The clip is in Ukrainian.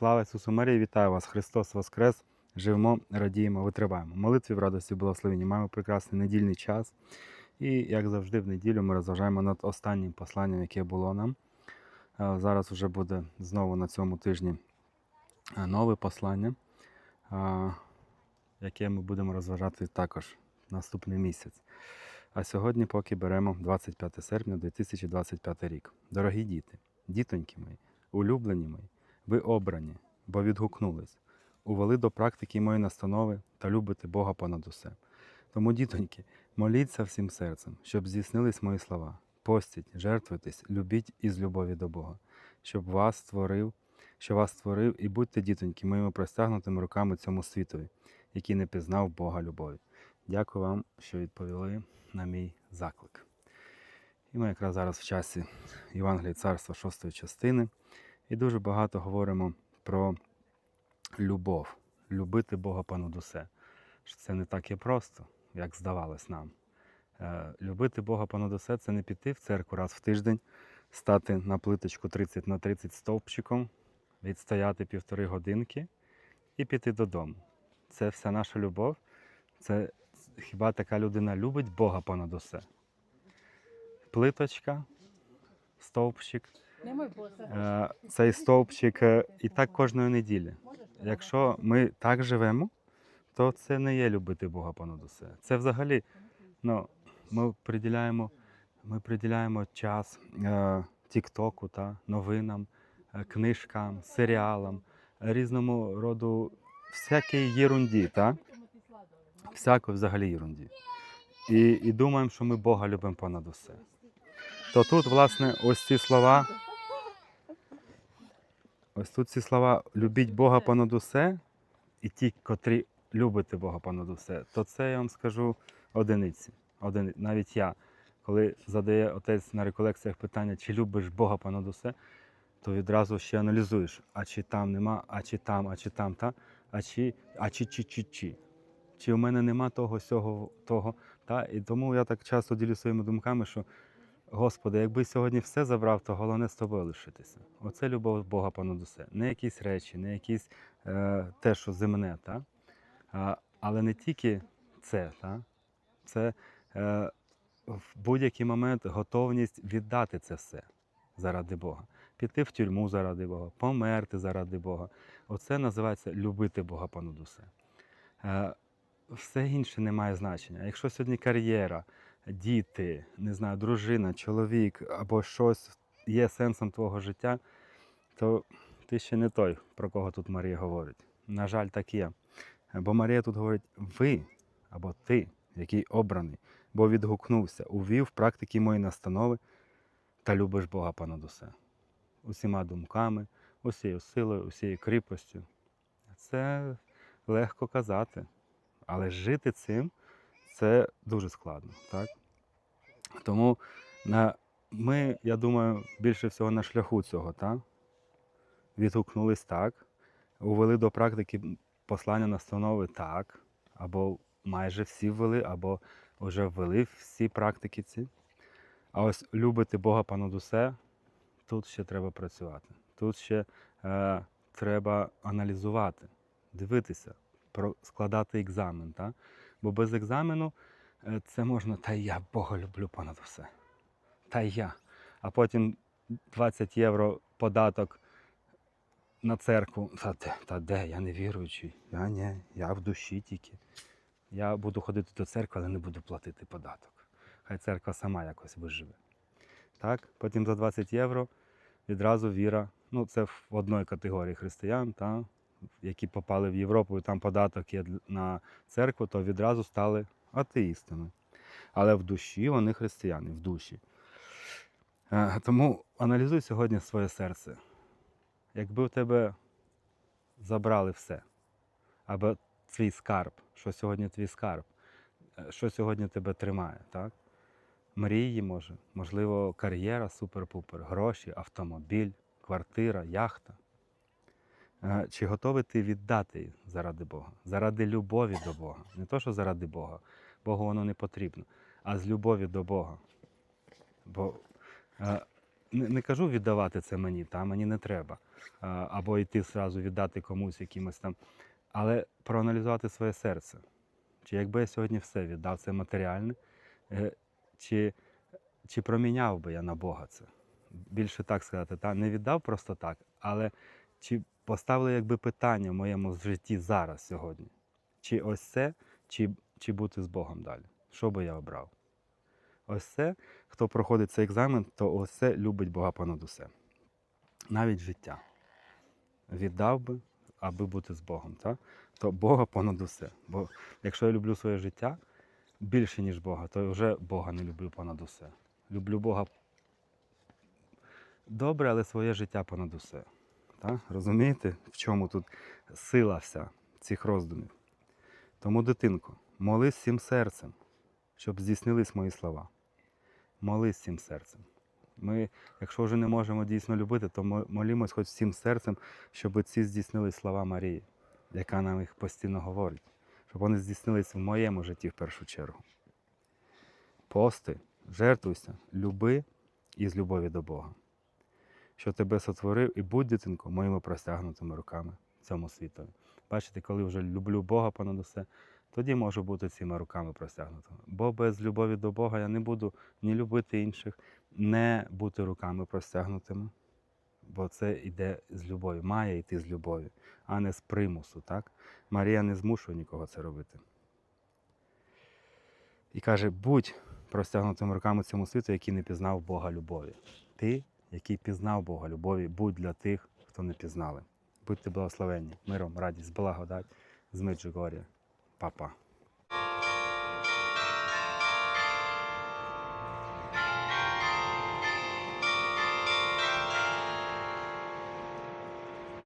Слава Ісусу Марії, вітаю вас! Христос Воскрес! Живемо, радіємо, витриваємо. Молитві в радості благословенні. Маємо прекрасний недільний час. І, як завжди, в неділю ми розважаємо над останнім посланням, яке було нам. Е, Зараз вже буде знову на цьому тижні е, нове послання, е, яке ми будемо розважати також наступний місяць. А сьогодні поки беремо 25 серпня 2025 рік. Дорогі діти, дітоньки мої, улюблені мої, ви обрані, бо відгукнулись, увели до практики мої настанови та любите Бога понад усе. Тому, дітоньки, моліться всім серцем, щоб здійснились мої слова. Постіть, жертвуйтесь, любіть із любові до Бога, щоб вас створив, що вас створив, і будьте, дітоньки, моїми простягнутими руками цьому світові, який не пізнав Бога любові. Дякую вам, що відповіли на мій заклик. І ми якраз зараз в часі Євангелії царства 6 частини, і дуже багато говоримо про любов, любити Бога понад усе. Що це не так і просто, як здавалось нам. Е, Любити Бога понад усе це не піти в церкву раз в тиждень, стати на плиточку 30 на 30 стовпчиком, відстояти півтори годинки і піти додому. Це вся наша любов. Це хіба така людина любить Бога понад усе? Плиточка, стовпчик, Е, цей стовпчик е, і так кожної неділі. Якщо ми так живемо, то це не є любити Бога понад усе. Це взагалі, ну, ми приділяємо, ми приділяємо час е, Тіктоку, та, новинам, книжкам, серіалам, різному роду всякій єрунді, та? всякої взагалі єрунді. І, і думаємо, що ми Бога любимо понад усе. То тут, власне, ось ці слова. Ось тут ці слова любіть Бога понад усе, і ті, котрі любите Бога понад усе, то це я вам скажу одиниці. Одини... Навіть я, коли задає отець на реколекціях питання, чи любиш Бога понад усе, то відразу ще аналізуєш, а чи там нема, а чи там, а чи там, та, а чи, а чи, чи, чи, чи. Чи в мене нема того, сього, того. Та? І тому я так часто ділю своїми думками, що Господи, якби сьогодні все забрав, то головне з тобою лишитися. Оце любов Бога понад усе. Не якісь речі, не якісь е, те, що земне, та? А, але не тільки це, та? це е, в будь-який момент готовність віддати це все заради Бога. Піти в тюрму заради Бога, померти заради Бога. Оце називається любити Бога понад усе. Е, все інше не має значення. Якщо сьогодні кар'єра, діти, не знаю, дружина, чоловік або щось є сенсом твого життя, то ти ще не той, про кого тут Марія говорить. На жаль, так є. Бо Марія тут говорить ви або ти, який обраний, бо відгукнувся, увів практики мої настанови та любиш Бога понад усе. Усіма думками, усією силою, усією кріпостю. Це легко казати, але жити цим це дуже складно. Так? Тому на, ми, я думаю, більше всього на шляху цього, так? відгукнулись так, увели до практики послання настанови так, або майже всі ввели, або вже ввели всі практики ці. А ось любити Бога понад усе, тут ще треба працювати. Тут ще е, треба аналізувати, дивитися, складати екзамен. Так? Бо без екзамену е, це можна, та я Бога люблю понад все. Та я. А потім 20 євро податок на церкву. Та де, та де? Я не віруючий. Я ні, я в душі тільки. Я буду ходити до церкви, але не буду платити податок. Хай церква сама якось виживе. Так? Потім за 20 євро відразу віра. Ну, це в одної категорії християн, та, які попали в Європу, і там податок є на церкву, то відразу стали атеїстами. Але в душі вони християни, в душі. Е, Тому аналізуй сьогодні своє серце. Якби у тебе забрали все, або твій скарб, що сьогодні твій скарб, е, що сьогодні тебе тримає, так? Мрії, може, можливо, кар'єра супер-пупер, гроші, автомобіль, квартира, яхта. Е, Чи готовий ти віддати заради Бога, заради любові до Бога? Не то, що заради Бога, Богу воно не потрібно, а з любові до Бога. Бо е, не, не кажу віддавати це мені, та мені не треба. Або йти зразу віддати комусь якимось там. Але проаналізувати своє серце. Чи якби я сьогодні все віддав, це матеріальне, е, чи, чи проміняв би я на Бога це? Більше так сказати, та? не віддав просто так, але чи поставили якби питання в моєму житті зараз, сьогодні? Чи ось це, чи, чи бути з Богом далі? Що би я обрав? Ось це, хто проходить цей екзамен, то ось це любить Бога понад усе. Навіть життя. Віддав би, аби бути з Богом. Так? То Бога понад усе. Бо якщо я люблю своє життя більше, ніж Бога, то вже Бога не люблю понад усе. Люблю Бога добре, але своє життя понад усе. Так? Розумієте, в чому тут сила вся цих роздумів? Тому, дитинко, молись всім серцем, щоб здійснились мої слова. Молись всім серцем. Ми, якщо вже не можемо дійсно любити, то молімось хоч всім серцем, щоб ці здійснились слова Марії, яка нам їх постійно говорить, щоб вони здійснились в моєму житті в першу чергу. Пости, жертвуйся, люби і з любові до Бога, що тебе сотворив, і будь, дитинко, моїми простягнутими руками цьому світові. Бачите, коли вже люблю Бога понад усе, тоді можу бути цими руками простягнутими. Бо без любові до Бога я не буду ні любити інших, не бути руками простягнутими. Бо це йде з любові, має йти з любові, а не з примусу. Так? Марія не змушує нікого це робити. І каже: будь простягнутими руками цьому світу, який не пізнав Бога любові. Ти, який пізнав Бога любові, будь для тих, хто не пізнали. Будьте благословенні, миром, радість, благодать з Меджугор'я. Па-па.